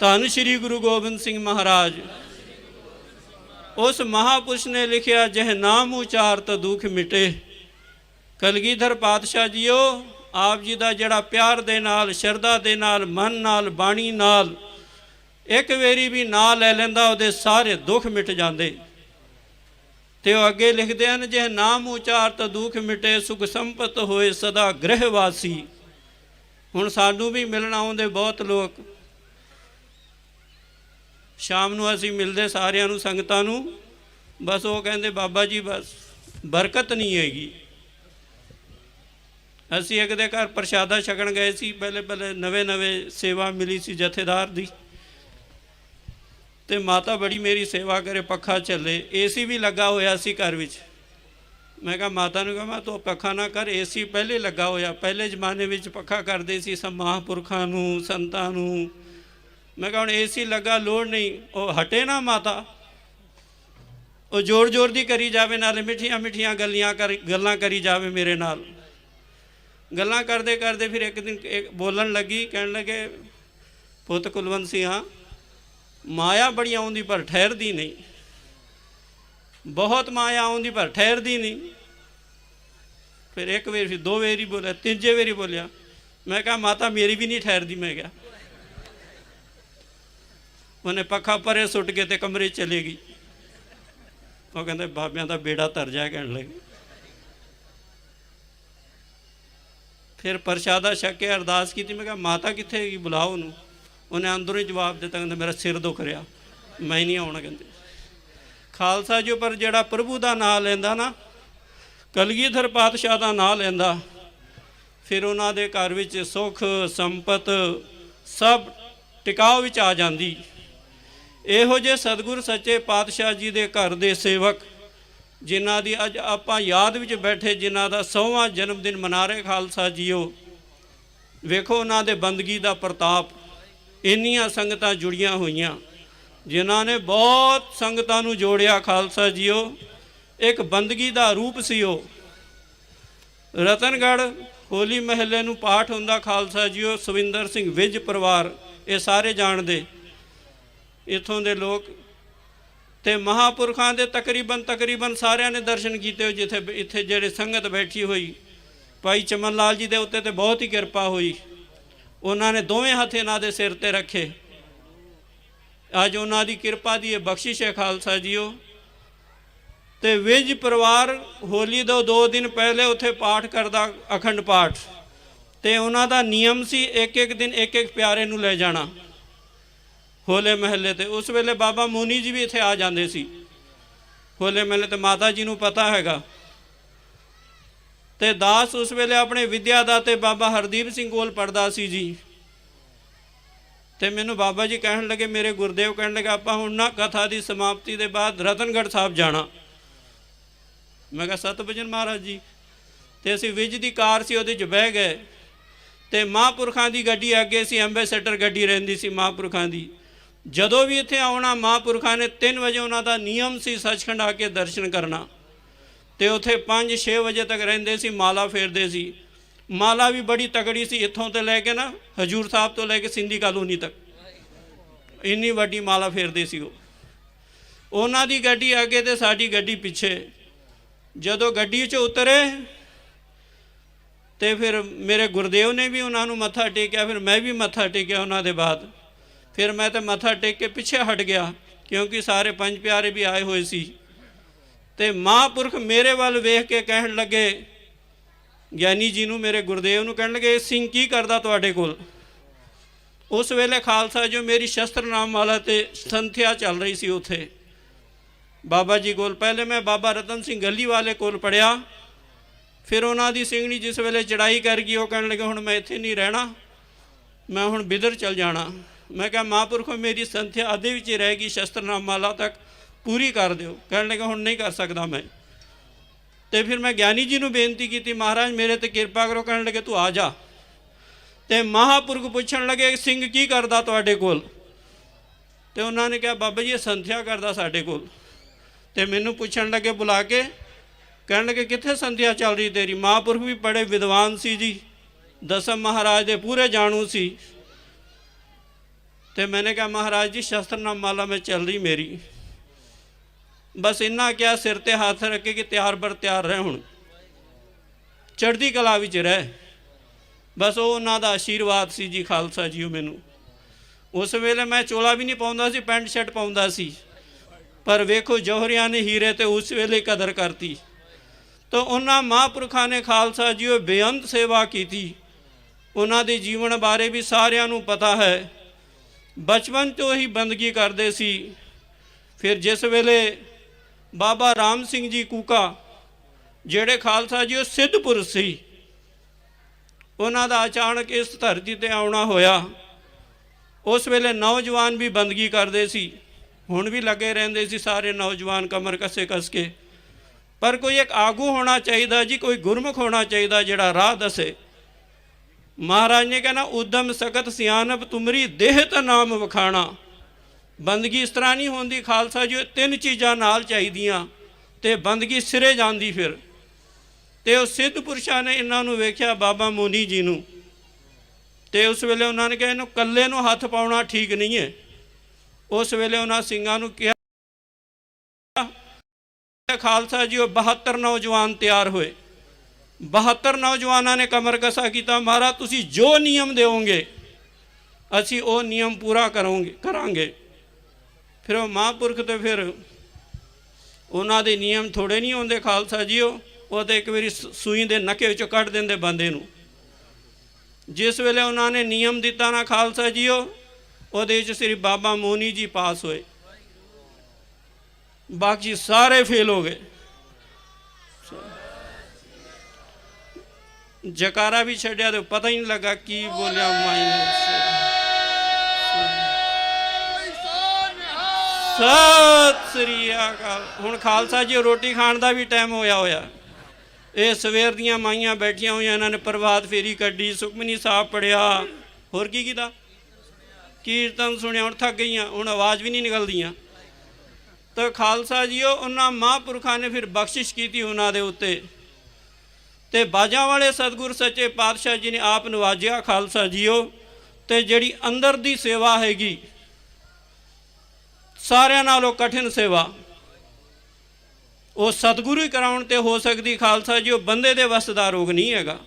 ਧੰਨ ਸ੍ਰੀ ਗੁਰੂ ਗੋਬਿੰਦ ਸਿੰਘ ਮਹਾਰਾਜ। ਉਸ ਮਹਾਪੁਰਸ਼ ਨੇ ਲਿਖਿਆ, ਜਿਹ ਨਾਮ ਉਚਾਰਤ ਦੁੱਖ ਮਿਟੇ। ਕਲਗੀਧਰ ਪਾਤਸ਼ਾਹ ਜੀਓ, ਆਪ ਜੀ ਦਾ ਜਿਹੜਾ ਪਿਆਰ ਦੇ ਨਾਲ, ਸ਼ਰਧਾ ਦੇ ਨਾਲ, ਮਨ ਨਾਲ, ਬਾਣੀ ਨਾਲ, ਇੱਕ ਵੇਰੀ ਵੀ ਨਾਂ ਲੈ ਲੈਂਦਾ, ਉਹਦੇ ਸਾਰੇ ਦੁੱਖ ਮਿਟ ਜਾਂਦੇ। ਤੇ ਉਹ ਅੱਗੇ ਲਿਖਦੇ ਹਨ ਜੇ ਨਾਮ ਉਚਾਰਤ ਦੁੱਖ ਮਿਟੇ, ਸੁਖ ਸੰਪਤ ਹੋਏ ਸਦਾ ਗ੍ਰਹਿ ਵਾਸੀ। ਹੁਣ ਸਾਨੂੰ ਵੀ ਮਿਲਣ ਆਉਂਦੇ ਬਹੁਤ ਲੋਕ। ਸ਼ਾਮ ਨੂੰ ਅਸੀਂ ਮਿਲਦੇ ਸਾਰਿਆਂ ਨੂੰ, ਸੰਗਤਾਂ ਨੂੰ। ਬਸ ਉਹ ਕਹਿੰਦੇ, ਬਾਬਾ ਜੀ, ਬਸ ਬਰਕਤ ਨਹੀਂ ਹੈਗੀ। ਅਸੀਂ ਇੱਕ ਦੇ ਘਰ ਪ੍ਰਸ਼ਾਦਾ ਛਕਣ ਗਏ ਸੀ, ਪਹਿਲੇ ਪਹਿਲੇ ਨਵੇਂ ਨਵੇਂ ਸੇਵਾ ਮਿਲੀ ਸੀ ਜਥੇਦਾਰ ਦੀ। ਤੇ ਮਾਤਾ ਬੜੀ ਮੇਰੀ ਸੇਵਾ ਕਰੇ, ਪੱਖਾ ਚੱਲੇ। ਏਸੀ ਵੀ ਲੱਗਾ ਹੋਇਆ ਸੀ ਘਰ ਵਿੱਚ। ਮੈਂ ਕਿਹਾ, ਮਾਤਾ ਨੂੰ ਕਿਹਾ, ਮੈਂ ਤੂੰ ਪੱਖਾ ਨਾ ਕਰ, ਏਸੀ ਪਹਿਲੇ ਲੱਗਾ ਹੋਇਆ। ਪਹਿਲੇ ਜ਼ਮਾਨੇ ਵਿੱਚ ਪੱਖਾ ਕਰਦੇ ਸੀ, ਸਭ ਮਹਾਂਪੁਰਖਾਂ ਨੂੰ, ਸੰਤਾਂ ਨੂੰ। ਮੈਂ ਕਿਹਾ, ਹੁਣ ਏਸੀ ਲੱਗਾ, ਲੋੜ ਨਹੀਂ। ਉਹ ਹਟੇ ਨਾ ਮਾਤਾ। ਉਹ ਜ਼ੋਰ ਜ਼ੋਰ ਦੀ ਕਰੀ ਜਾਵੇ, ਨਾਲੇ ਮਿੱਠੀਆਂ ਮਿੱਠੀਆਂ ਗੱਲਾਂ ਕਰ, ਗੱਲਾਂ ਕਰੀ ਜਾਵੇ ਮੇਰੇ ਨਾਲ। ਗੱਲਾਂ ਕਰਦੇ ਕਰਦੇ ਫਿਰ ਇੱਕ ਦਿਨ ਬੋਲਣ ਲੱਗੀ, ਕਹਿਣ ਲੱਗੇ, ਪੁੱਤ ਕੁਲਵੰਤ ਸਿੰਘਾ ਮਾਇਆ ਬੜੀ ਆਉਂਦੀ ਪਰ ਠਹਿਰਦੀ ਨਹੀਂ। ਬਹੁਤ ਮਾਇਆ ਆਉਂਦੀ ਪਰ ਠਹਿਰਦੀ ਨਹੀਂ। ਫਿਰ ਇੱਕ ਵਾਰ, ਫਿਰ ਦੋ ਵਾਰੀ ਬੋਲਿਆ, ਤੀਜੇ ਵਾਰੀ ਬੋਲਿਆ। ਮੈਂ ਕਿਹਾ, ਮਾਤਾ, ਮੇਰੀ ਵੀ ਨਹੀਂ ਠਹਿਰਦੀ, ਮੈਂ ਕਿਹਾ। ਉਹਨੇ ਪੱਖਾ ਪਰੇ ਸੁੱਟ ਕੇ ਤੇ ਕਮਰੇ ਚਲੇ ਗਈ। ਉਹ ਕਹਿੰਦੇ, ਬਾਬਿਆਂ ਦਾ ਬੇੜਾ ਤਰ ਜਾ ਕਹਿਣ ਲੱਗੇ। ਫਿਰ ਪ੍ਰਸ਼ਾਦਾ ਛਕ ਕੇ ਅਰਦਾਸ ਕੀਤੀ, ਮੈਂ ਕਿਹਾ, ਮਾਤਾ ਕਿੱਥੇ ਹੈਗੀ, ਬੁਲਾਓ ਉਹਨੂੰ। ਉਹਨੇ ਅੰਦਰੋਂ ਹੀ ਜਵਾਬ ਦਿੱਤਾ, ਕਹਿੰਦਾ, ਮੇਰਾ ਸਿਰ ਦੁਖ ਰਿਹਾ, ਮੈਂ ਨਹੀਂ ਆਉਣਾ, ਕਹਿੰਦੇ। ਖਾਲਸਾ ਜੀ ਪਰ ਜਿਹੜਾ ਪ੍ਰਭੂ ਦਾ ਨਾਮ ਲੈਂਦਾ ਨਾ, ਕਲਗੀਧਰ ਪਾਤਸ਼ਾਹ ਦਾ ਨਾਮ ਲੈਂਦਾ, ਫਿਰ ਉਹਨਾਂ ਦੇ ਘਰ ਵਿੱਚ ਸੁਖ, ਸੰਪਤ, ਸਭ ਟਿਕਾਓ ਵਿੱਚ ਆ ਜਾਂਦੀ। ਇਹੋ ਜਿਹੇ ਸਤਿਗੁਰ ਸੱਚੇ ਪਾਤਸ਼ਾਹ ਜੀ ਦੇ ਘਰ ਦੇ ਸੇਵਕ, ਜਿਨ੍ਹਾਂ ਦੀ ਅੱਜ ਆਪਾਂ ਯਾਦ ਵਿੱਚ ਬੈਠੇ, ਜਿਨ੍ਹਾਂ ਦਾ 100ਵਾਂ ਜਨਮ ਦਿਨ ਮਨਾ ਰਹੇ ਖਾਲਸਾ ਜੀਓ, ਵੇਖੋ ਉਹਨਾਂ ਦੇ ਬੰਦਗੀ ਦਾ ਪ੍ਰਤਾਪ, ਇੰਨੀਆਂ ਸੰਗਤਾਂ ਜੁੜੀਆਂ ਹੋਈਆਂ, ਜਿਨ੍ਹਾਂ ਨੇ ਬਹੁਤ ਸੰਗਤਾਂ ਨੂੰ ਜੋੜਿਆ ਖਾਲਸਾ ਜੀਓ, ਇੱਕ ਬੰਦਗੀ ਦਾ ਰੂਪ ਸੀ ਉਹ। ਰਤਨਗੜ੍ਹ ਹੋਲੀ ਮਹੱਲੇ ਨੂੰ ਪਾਠ ਹੁੰਦਾ ਖਾਲਸਾ ਜੀਓ, ਸਵਿੰਦਰ ਸਿੰਘ ਵਿਜ ਪਰਿਵਾਰ, ਇਹ ਸਾਰੇ ਜਾਣਦੇ। ਇਥੋਂ ਦੇ ਲੋਕ ਤੇ ਮਹਾਪੁਰਖਾਂ ਦੇ ਤਕਰੀਬਨ ਤਕਰੀਬਨ ਸਾਰਿਆਂ ਨੇ ਦਰਸ਼ਨ ਕੀਤੇ ਹੋ ਜਿੱਥੇ ਇੱਥੇ ਜਿਹੜੇ ਸੰਗਤ ਬੈਠੀ ਹੋਈ। ਭਾਈ ਚਮਨ ਲਾਲ ਜੀ ਦੇ ਉੱਤੇ ਤੇ ਬਹੁਤ ਹੀ ਕਿਰਪਾ ਹੋਈ। ਉਹਨਾਂ ਨੇ ਦੋਵੇਂ ਹੱਥ ਇਹਨਾਂ ਦੇ ਸਿਰ ਤੇ ਰੱਖੇ। ਅੱਜ ਉਹਨਾਂ ਦੀ ਕਿਰਪਾ ਦੀ ਇਹ ਬਖਸ਼ਿਸ਼ ਹੈ ਖਾਲਸਾ ਜੀਓ। ਤੇ ਵਿਜ ਪਰਿਵਾਰ ਹੋਲੀ ਤੋਂ ਦੋ ਦਿਨ ਪਹਿਲੇ ਉੱਥੇ ਪਾਠ ਕਰਦਾ ਅਖੰਡ ਪਾਠ। ਤੇ ਉਹਨਾਂ ਦਾ ਨਿਯਮ ਸੀ ਇੱਕ ਇੱਕ ਦਿਨ ਇੱਕ ਇੱਕ ਪਿਆਰੇ ਨੂੰ ਲੈ ਜਾਣਾ। ਹੋਲੇ ਮਹੱਲੇ ਤੇ। ਉਸ ਵੇਲੇ ਬਾਬਾ ਮੋਨੀ ਜੀ ਵੀ ਇੱਥੇ ਆ ਜਾਂਦੇ ਸੀ। ਹੋਲੇ ਮਹੱਲੇ ਤੇ ਮਾਤਾ ਜੀ ਨੂੰ ਪਤਾ ਹੈਗਾ। ਤੇ ਦਾਸ ਉਸ ਵੇਲੇ ਆਪਣੇ ਵਿਦਿਆ ਦਾ ਤੇ ਬਾਬਾ ਹਰਦੀਪ ਸਿੰਘ ਕੋਲ ਪੜਦਾ ਸੀ ਜੀ। ਤੇ ਮੈਨੂੰ ਬਾਬਾ ਜੀ ਕਹਿਣ ਲੱਗੇ, ਮੇਰੇ ਗੁਰਦੇਵ ਕਹਿਣ ਲੱਗੇ, ਆਪਾਂ ਹੁਣ ਨਾ ਕਥਾ ਦੀ ਸਮਾਪਤੀ ਦੇ ਬਾਅਦ ਰਤਨਗੜ੍ਹ ਸਾਹਿਬ ਜਾਣਾ। ਮੈਂ ਕਿਹਾ ਸਤਿ ਮਹਾਰਾਜ ਜੀ, ਤੇ ਅਸੀਂ ਵਿਜ ਦੀ ਕਾਰ ਸੀ, ਉਹਦੇ 'ਚ ਬਹਿ ਗਏ। ਤੇ ਮਹਾਂਪੁਰਖਾਂ ਦੀ ਗੱਡੀ ਅੱਗੇ ਸੀ, ਐਂਬੈਸਡਰ ਗੱਡੀ ਰਹਿੰਦੀ ਸੀ ਮਹਾਂਪੁਰਖਾਂ ਦੀ। ਜਦੋਂ ਵੀ ਇੱਥੇ ਆਉਣਾ, ਮਹਾਂਪੁਰਖਾਂ ਨੇ 3 ਵਜੇ ਉਹਨਾਂ ਦਾ ਨਿਯਮ ਸੀ ਸੱਚਖੰਡ ਆ ਕੇ ਦਰਸ਼ਨ ਕਰਨਾ। ਤੇ ਉੱਥੇ 5-6 ਵਜੇ ਤੱਕ ਰਹਿੰਦੇ ਸੀ, ਮਾਲਾ ਫੇਰਦੇ ਸੀ। ਮਾਲਾ ਵੀ ਬੜੀ ਤਗੜੀ ਸੀ, ਇੱਥੋਂ ਤੇ ਲੈ ਕੇ ਨਾ, ਹਜੂਰ ਸਾਹਿਬ ਤੋਂ ਲੈ ਕੇ ਸਿੰਧੀ ਕਾਲੋਨੀ ਤੱਕ। ਇੰਨੀ ਵੱਡੀ ਮਾਲਾ ਫੇਰਦੇ ਸੀ ਉਹ। ਉਹਨਾਂ ਦੀ ਗੱਡੀ ਅੱਗੇ ਤੇ ਸਾਡੀ ਗੱਡੀ ਪਿੱਛੇ। ਜਦੋਂ ਗੱਡੀ 'ਚ ਉਤਰੇ, ਤੇ ਫਿਰ ਮੇਰੇ ਗੁਰਦੇਵ ਨੇ ਵੀ ਉਹਨਾਂ ਨੂੰ ਮੱਥਾ ਟੇਕਿਆ, ਫਿਰ ਮੈਂ ਵੀ ਮੱਥਾ ਟੇਕਿਆ ਉਹਨਾਂ ਦੇ ਬਾਅਦ। ਫਿਰ ਮੈਂ ਤੇ ਮੱਥਾ ਟੇਕ ਕੇ ਪਿੱਛੇ ਹਟ ਗਿਆ, ਕਿਉਂਕਿ ਸਾਰੇ ਪੰਜ ਪਿਆਰੇ ਵੀ ਆਏ ਹੋਏ ਸੀ। ਤੇ ਮਹਾਂਪੁਰਖ ਮੇਰੇ ਵੱਲ ਵੇਖ ਕੇ ਕਹਿਣ ਲੱਗੇ, ਗਿਆਨੀ ਜੀ ਨੂੰ ਮੇਰੇ ਗੁਰਦੇਵ ਨੂੰ ਕਹਿਣ ਲੱਗੇ, ਇਹ ਸਿੰਘ ਕੀ ਕਰਦਾ ਤੁਹਾਡੇ ਕੋਲ? ਉਸ ਵੇਲੇ ਖਾਲਸਾ ਜੋ ਮੇਰੀ ਸ਼ਸਤਰ ਨਾਮ ਵਾਲਾ ਤੇ ਸੰਥਿਆ ਚੱਲ ਰਹੀ ਸੀ ਉੱਥੇ। ਬਾਬਾ ਜੀ ਕੋਲ ਪਹਿਲੇ ਮੈਂ ਬਾਬਾ ਰਤਨ ਸਿੰਘ ਗੱਲੀ ਵਾਲੇ ਕੋਲ ਪੜਿਆ। ਫਿਰ ਉਹਨਾਂ ਦੀ ਸਿੰਘਣੀ ਜਿਸ ਵੇਲੇ ਚੜਾਈ ਕਰ ਗਈ, ਉਹ ਕਹਿਣ ਲੱਗੇ, ਹੁਣ ਮੈਂ ਇੱਥੇ ਨਹੀਂ ਰਹਿਣਾ, ਮੈਂ ਹੁਣ ਬਿਦਰ ਚਲ ਜਾਣਾ। ਮੈਂ ਕਿਹਾ, ਮਹਾਂਪੁਰਖੋ, ਮੇਰੀ ਸੰਥਿਆ ਆਦੇ ਵਿੱਚ ਹੀ ਗਈ ਸ਼ਸਤਰਨਾਮ ਮਾਲਾ ਤੱਕ ਪੂਰੀ ਕਰ ਦਿਓ। ਕਹਿਣ ਲੱਗੇ, ਹੁਣ ਨਹੀਂ ਕਰ ਸਕਦਾ ਮੈਂ। ਤੇ ਫਿਰ ਮੈਂ ਗਿਆਨੀ ਜੀ ਨੂੰ ਬੇਨਤੀ ਕੀਤੀ, ਮਹਾਰਾਜ, ਮੇਰੇ ਤੇ ਕਿਰਪਾ ਕਰੋ। ਕਹਿਣ ਲੱਗੇ, ਤੂੰ ਆ ਜਾ। ਤੇ ਮਹਾਂਪੁਰਖ ਪੁੱਛਣ ਲੱਗੇ, ਸਿੰਘ ਕੀ ਕਰਦਾ ਤੁਹਾਡੇ ਕੋਲ? ਤੇ ਉਹਨਾਂ ਨੇ ਕਿਹਾ, ਬਾਬਾ ਜੀ, ਇਹ ਸੰਥਿਆ ਕਰਦਾ ਸਾਡੇ ਕੋਲ। ਤੇ ਮੈਨੂੰ ਪੁੱਛਣ ਲੱਗੇ, ਬੁਲਾ ਕੇ। ਕਹਿਣ ਲੱਗੇ, ਕਿੱਥੇ ਸੰਧਿਆ ਚੱਲ ਰਹੀ ਤੇਰੀ? ਮਹਾਂਪੁਰਖ ਵੀ ਬੜੇ ਵਿਦਵਾਨ ਸੀ ਜੀ। ਦਸਮ ਮਹਾਰਾਜ ਦੇ ਪੂਰੇ ਜਾਣੂ ਸੀ। ਤੇ ਮੈਨੇ ਕਿਹਾ, ਮਹਾਰਾਜ ਜੀ ਸ਼ਸਤਰਨਾਮ ਮਾਲਾ ਮੈਂ ਚੱਲ ਰਹੀ ਮੇਰੀ। ਬਸ ਇੰਨਾ ਕਿਹਾ, ਸਿਰ ਤੇ ਹੱਥ ਰੱਖ ਕੇ ਕਿ ਤਿਆਰ ਬਰ ਤਿਆਰ ਰਹਿ ਹੁਣ। ਚੜ੍ਹਦੀ ਕਲਾ ਵਿੱਚ ਰਹਿ। ਬਸ ਉਹ ਉਹਨਾਂ ਦਾ ਆਸ਼ੀਰਵਾਦ ਸੀ ਜੀ, ਖਾਲਸਾ ਜੀਓ ਮੈਨੂੰ। ਉਸ ਵੇਲੇ ਮੈਂ ਚੋਲਾ ਵੀ ਨਹੀਂ ਪਾਉਂਦਾ ਸੀ, ਪੈਂਟ ਸ਼ਰਟ ਪਾਉਂਦਾ ਸੀ। ਪਰ ਵੇਖੋ, ਜੋਹਰਿਆਂ ਨੇ ਹੀਰੇ ਤੇ ਉਸ ਵੇਲੇ ਕਦਰ ਕਰਤੀ। ਤਾਂ ਉਹਨਾਂ ਮਹਾਂਪੁਰਖਾਂ ਨੇ ਖਾਲਸਾ ਜੀਓ ਬੇਅੰਤ ਸੇਵਾ ਕੀਤੀ। ਉਹਨਾਂ ਦੇ ਜੀਵਨ ਬਾਰੇ ਵੀ ਸਾਰਿਆਂ ਨੂੰ ਪਤਾ ਹੈ। ਬਚਪਨ ਤੋਂ ਹੀ ਬੰਦਗੀ ਕਰਦੇ ਸੀ। ਫਿਰ ਜਿਸ ਵੇਲੇ ਬਾਬਾ ਰਾਮ ਸਿੰਘ ਜੀ ਕੂਕਾ, ਜਿਹੜੇ ਖਾਲਸਾ ਜੀ, ਉਹ ਸਿੱਧਪੁਰ ਸੀ। ਉਹਨਾਂ ਦਾ ਅਚਾਨਕ ਇਸ ਧਰਤੀ ਤੇ ਆਉਣਾ ਹੋਇਆ। ਉਸ ਵੇਲੇ ਨੌਜਵਾਨ ਵੀ ਬੰਦਗੀ ਕਰਦੇ ਸੀ। ਹੁਣ ਵੀ ਲੱਗੇ ਰਹਿੰਦੇ ਸੀ ਸਾਰੇ ਨੌਜਵਾਨ ਕਮਰ ਕੱਸੇ ਕੱਸ ਕੇ। ਪਰ ਕੋਈ ਇੱਕ ਆਗੂ ਹੋਣਾ ਚਾਹੀਦਾ ਜੀ, ਕੋਈ ਗੁਰਮੁਖ ਹੋਣਾ ਚਾਹੀਦਾ ਜਿਹੜਾ ਰਾਹ ਦੱਸੇ। ਮਹਾਰਾਜ ਨੇ ਕਹਿਣਾ, ਉਦਮ ਸਖਤ ਸਿਆਨਪ ਤੁਮਰੀ ਦੇਹ ਤਾ ਨਾਮ ਵਖਾਣਾ। ਬੰਦਗੀ ਇਸ ਤਰ੍ਹਾਂ ਨਹੀਂ ਹੁੰਦੀ ਖਾਲਸਾ ਜੀ, ਉਹ ਤਿੰਨ ਚੀਜ਼ਾਂ ਨਾਲ ਚਾਹੀਦੀਆਂ ਤੇ ਬੰਦਗੀ ਸਿਰੇ ਜਾਂਦੀ ਫਿਰ। ਤੇ ਉਹ ਸਿੱਧ ਪੁਰਸ਼ਾਂ ਨੇ ਇਹਨਾਂ ਨੂੰ ਵੇਖਿਆ ਬਾਬਾ ਮੋਨੀ ਜੀ ਨੂੰ। ਤੇ ਉਸ ਵੇਲੇ ਉਹਨਾਂ ਨੇ ਕਿਹਾ, ਇਹਨੂੰ ਕੱਲੇ ਨੂੰ ਹੱਥ ਪਾਉਣਾ ਠੀਕ ਨਹੀਂ ਹੈ। ਉਸ ਵੇਲੇ ਉਹਨਾਂ ਸਿੰਘਾਂ ਨੂੰ ਕਿਹਾ, ਖਾਲਸਾ ਜੀ, ਉਹ 72 ਨੌਜਵਾਨ ਤਿਆਰ ਹੋਏ। 72 ਨੌਜਵਾਨਾਂ ਨੇ ਕਮਰ ਕਸਾ ਕੀਤਾ। ਮਹਾਰਾਜ, ਤੁਸੀਂ ਜੋ ਨਿਯਮ ਦਿਓਗੇ, ਅਸੀਂ ਉਹ ਨਿਯਮ ਪੂਰਾ ਕਰਾਂਗੇ ਕਰਾਂਗੇ। ਫਿਰ ਉਹ ਮਹਾਂਪੁਰਖ ਤੇ ਫਿਰ ਉਹਨਾਂ ਦੇ ਨਿਯਮ ਥੋੜੇ ਨਹੀਂ ਹੁੰਦੇ, ਖਾਲਸਾ ਜੀਓ। ਉਹ ਤੇ ਇੱਕ ਵਾਰੀ ਸ- ਸੂਈ ਦੇ ਨੱਕੇ ਵਿੱਚੋਂ ਕੱਢ ਦਿੰਦੇ ਬੰਦੇ ਨੂੰ। ਜਿਸ ਵੇਲੇ ਉਹਨਾਂ ਨੇ ਨਿਯਮ ਦਿੱਤਾ ਨਾ ਖਾਲਸਾ ਜੀਓ, ਉਹਦੇ ਵਿੱਚ ਸ੍ਰੀ ਬਾਬਾ ਮੋਨੀ ਜੀ ਪਾਸ ਹੋਏ। ਬਾਕੀ ਸਾਰੇ ਫੇਲ ਹੋ ਗਏ। ਜਕਾਰਾ ਵੀ ਛੱਡਿਆ ਤੇ ਪਤਾ ਹੀ ਨਹੀਂ ਲੱਗਾ ਕੀ ਬੋਲਿਆ ਮਾਈ ਸਤਿ ਸ੍ਰੀ ਅਕਾਲ। ਹੁਣ ਖਾਲਸਾ ਜੀ, ਰੋਟੀ ਖਾਣ ਦਾ ਵੀ ਟਾਈਮ ਹੋਇਆ ਹੋਇਆ। ਇਹ ਸਵੇਰ ਦੀਆਂ ਮਾਈਆਂ ਬੈਠੀਆਂ ਹੋਈਆਂ, ਇਹਨਾਂ ਨੇ ਪ੍ਰਭਾਤ ਫੇਰੀ ਕੱਢੀ, ਸੁਖਮਨੀ ਸਾਹਿਬ ਪੜਿਆ ਹੋਰ ਕੀ ਕੀਤਾ? ਕੀਰਤਨ ਸੁਣਿਆ, ਹੁਣ ਥੱਕ ਗਈਆਂ, ਹੁਣ ਆਵਾਜ਼ ਵੀ ਨਹੀਂ ਨਿਕਲਦੀਆਂ। ਤਾਂ ਖਾਲਸਾ ਜੀਓ, ਉਹਨਾਂ ਮਹਾਂਪੁਰਖਾਂ ਨੇ ਫਿਰ ਬਖਸ਼ਿਸ਼ ਕੀਤੀ ਉਹਨਾਂ ਦੇ ਉੱਤੇ। ਤੇ ਬਾਜਾਂ ਵਾਲੇ ਸਤਿਗੁਰ ਸੱਚੇ ਪਾਤਸ਼ਾਹ ਜੀ ਨੇ ਆਪ ਨਵਾਜਿਆ ਖਾਲਸਾ ਜੀਓ ਤੇ ਜਿਹੜੀ ਅੰਦਰ ਦੀ ਸੇਵਾ ਹੈਗੀ, ਸਾਰਿਆਂ ਨਾਲੋਂ ਕਠਿਨ ਸੇਵਾ, ਉਹ ਸਤਿਗੁਰੂ ਹੀ ਕਰਾਉਣ ਤੇ ਹੋ ਸਕਦੀ ਖਾਲਸਾ ਜੀ ਉਹ ਬੰਦੇ ਦੇ ਵਸ ਦਾ ਰੋਗ ਨਹੀਂ ਹੈਗਾ।